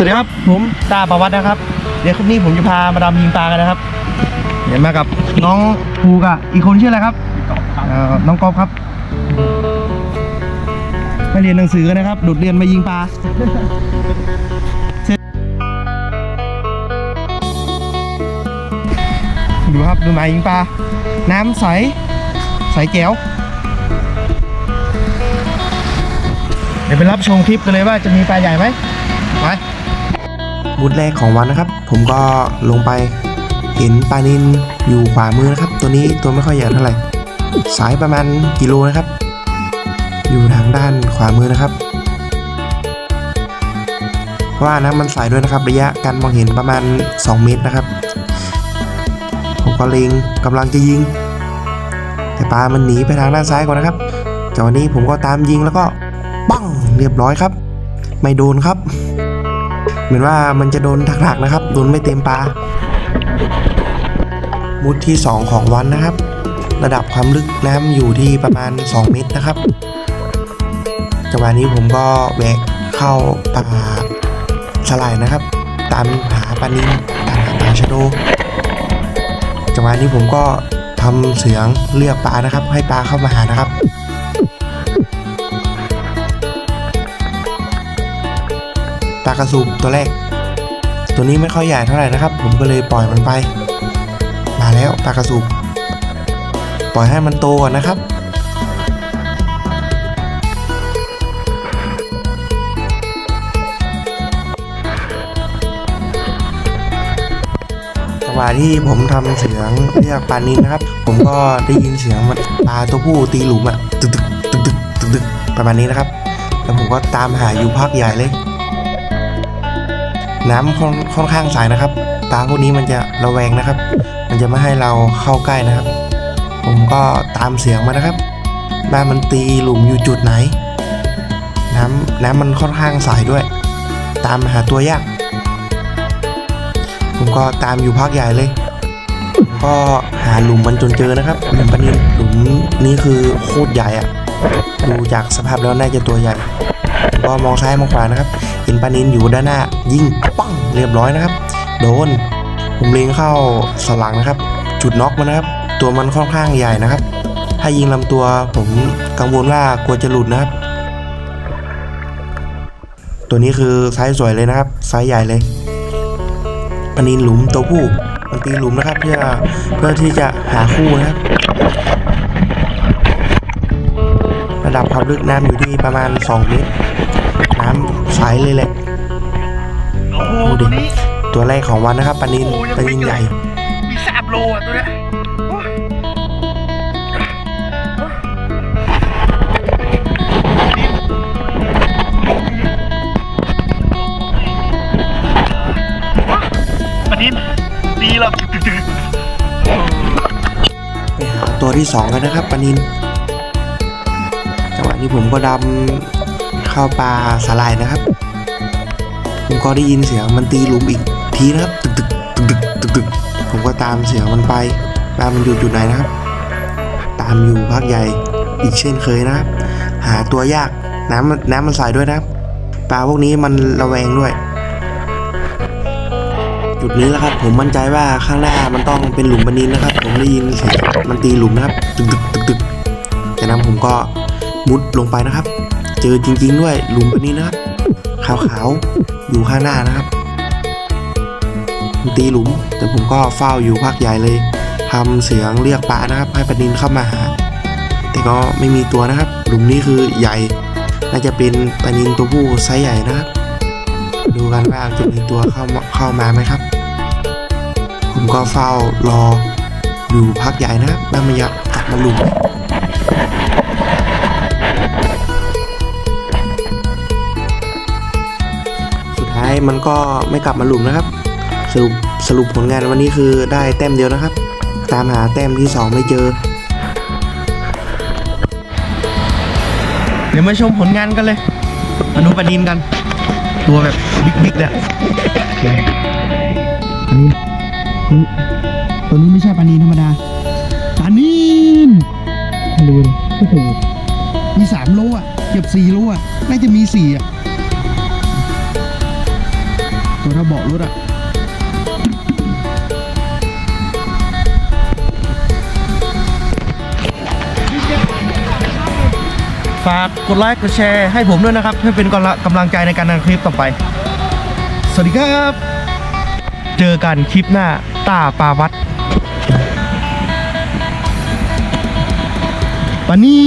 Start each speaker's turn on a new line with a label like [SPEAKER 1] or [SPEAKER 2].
[SPEAKER 1] สวัสดีครับผมตาประวัตินะครับ เดี๋ยวคลิปนี้ผมจะพามาดำยิงปลากันนะครับ เดี๋ยวมากับน้องภูกับอีกคนชื่ออะไรครับน้องกอฟครับมาเรียนหนังสือกันนะครับดุดเรียนมายิงปลาดูครับดูหมายยิงปลาน้ำใส ใสแจ๋วเดี๋ยวไปรับชมคลิปกันเลยว่าจะมีปลาใหญ่ไหมไป
[SPEAKER 2] มุดแรกของวันนะครับ ผมก็ลงไปเห็นปลานินอยู่ขวามือนะครับ ตัวนี้ตัวไม่ค่อยใหญ่เท่าไหร่สายประมาณกิโลนะครับ อยู่ทางด้านขวามือนะครับ เพราะว่าน้ำมันใสด้วยนะครับ ระยะการมองเห็นประมาณ 2 เมตรนะครับ ผมก็เล็งกำลังจะยิง แต่ปลามันหนีไปทางด้านซ้ายก่อนนะครับจากวันนี้ผมก็ตามยิงแล้วก็ปังเรียบร้อยครับ ไม่โดนครับ เหมือนว่ามันจะโดนถักๆนะครับ โดนไม่เต็มปลามุดที่ 2 ของวันนะครับ ระดับความลึกน้ำอยู่ที่ประมาณ 2 เมตรนะครับจังหวะนี้ผมก็แวกเข้าป่าสลายนะครับ ตามหาปลานินตามหาปลาชะโดจังหวะนี้ผมก็ทำเสียงเรียกปลานะครับ ให้ปลาเข้ามาหานะครับ ปลากระสุบตัวแรก ตัวนี้ไม่ค่อยใหญ่เท่าไหร่นะครับ ผมก็เลยปล่อยมันไป มาแล้วปลากระสุบปล่อยให้มันโตก่อนนะครับ จังหวะที่ผมทำเสียงเรียกปลานินนะครับ ผมก็ได้ยินเสียงปลาตัวผู้ตีหลุมอะตึกตึกตึกตึกตึกตึกประมาณนี้นะครับ แล้วผมก็ตามหาอยู่พักใหญ่เลย น้ำค่อนค่อนข้างใสนะครับปลาพวกนี้มันจะระแวงนะครับ มันจะไม่ให้เราเข้าใกล้นะครับ ผมก็ตามเสียงมานะครับว่ามันตีหลุมอยู่จุดไหน น้ำน้ำมันค่อนข้างใสด้วย ตามหาตัวยาก ผมก็ตามอยู่พักใหญ่เลย ก็หาหลุมมันจนเจอนะครับหลุมปนินหลุมนี้คือโคตรใหญ่อะ ดูจากสภาพแล้วน่าจะตัวใหญ่ก็มองซ้ายมองขวานะครับ เห็นปานินอยู่ด้านหน้า ยิงปังเรียบร้อยนะครับ โดนผมเล็งเข้าสลังนะครับ จุดน็อกมันนะครับ ตัวมันค่อนข้างใหญ่นะครับ ถ้ายิงลำตัวผมกังวลว่ากลัวจะหลุดนะครับ ตัวนี้คือไซส์สวยเลยนะครับไซส์ใหญ่เลยปานินหลุมตัวผู้มันตีหลุมนะครับ เพื่อเพื่อที่จะหาคู่นะครับ ดับความลึกน้ำอยู่ที่ประมาณ 2 เมตร น้ำใสเลยแหละ
[SPEAKER 3] โอ้โห
[SPEAKER 2] ดูดิ
[SPEAKER 3] ตัวนี้
[SPEAKER 2] ตัวแรกของวันนะครับปลานิน
[SPEAKER 3] โอ้ยัง
[SPEAKER 2] ปลานิน
[SPEAKER 3] ไม่เกิด
[SPEAKER 2] ใหญ่
[SPEAKER 3] มีสามโลอะตัวเนี้ยโอ้ยปนินดีแล้วตึ๊ด
[SPEAKER 2] ไปหาตัวที่2กันนะครับปลานินจังหวะ นี้ผมก็ดำเข้าปลาสาลายนะครับ ผมก็ได้ยินเสียงมันตีหลุมอีกทีนะครับ ตึกตึกตึกตึกตึกผมก็ตามเสียงมันไปปลามันอยู่จุดไหนนะครับ ตามอยู่พักใหญ่อีกเช่นเคยนะครับ หาตัวยากน้ำมันน้ำมันใสด้วยนะครับปลาพวกนี้มันระแวงด้วย จุดนี้แหละครับ ผมมั่นใจว่าข้างหน้ามันต้องเป็นหลุมปลานินนะครับ ผมได้ยินเสียงมันตีหลุมนะครับ ตึกตึกตึกตึกจากนั้นผมก็ มุดลงไปนะครับ เจอจริง ๆ ด้วยหลุมปลานินนะครับขาวๆอยู่ข้างหน้านะครับมันตีหลุม แต่ผมก็เฝ้าอยู่พักใหญ่เลยทำเสียงเรียกปลานะครับ ให้ปลานินเข้ามาหา แต่ก็ไม่มีตัวนะครับ หลุมนี้คือใหญ่ น่าจะเป็นปลานินตัวผู้ไซส์ใหญ่นะครับ ดูกันว่าจะมีตัวเข้าเข้ามาไหมครับ ผมก็เฝ้ารออยู่พักใหญ่นะครับว่ามันจะกลับมาหลุม มันก็ไม่กลับมาหลุมนะครับ สรุปสรุปผลงานวันนี้คือได้แต้มเดียวนะครับ ตามหาแต้มที่ 2 ไม่เจอ
[SPEAKER 1] เดี๋ยวมาชมผลงานกันเลย มาดูปลานินกัน ตัวแบบบิ๊กๆเลยอะปลานินนี่ตัวนี้ไม่ใช่ปลานินธรรมดาปลานินดูดิโอ้โหมีสามโลอะ เกือบสี่โลอะ น่าจะมีสี่อะ ถ้าเบาะรถอะฝากกดไลค์กดแชร์ให้ผมด้วยนะครับ เพื่อเป็นกำลังใจในการทำคลิปต่อไป สวัสดีครับ เจอกันคลิปหน้าตาปาวัดปานี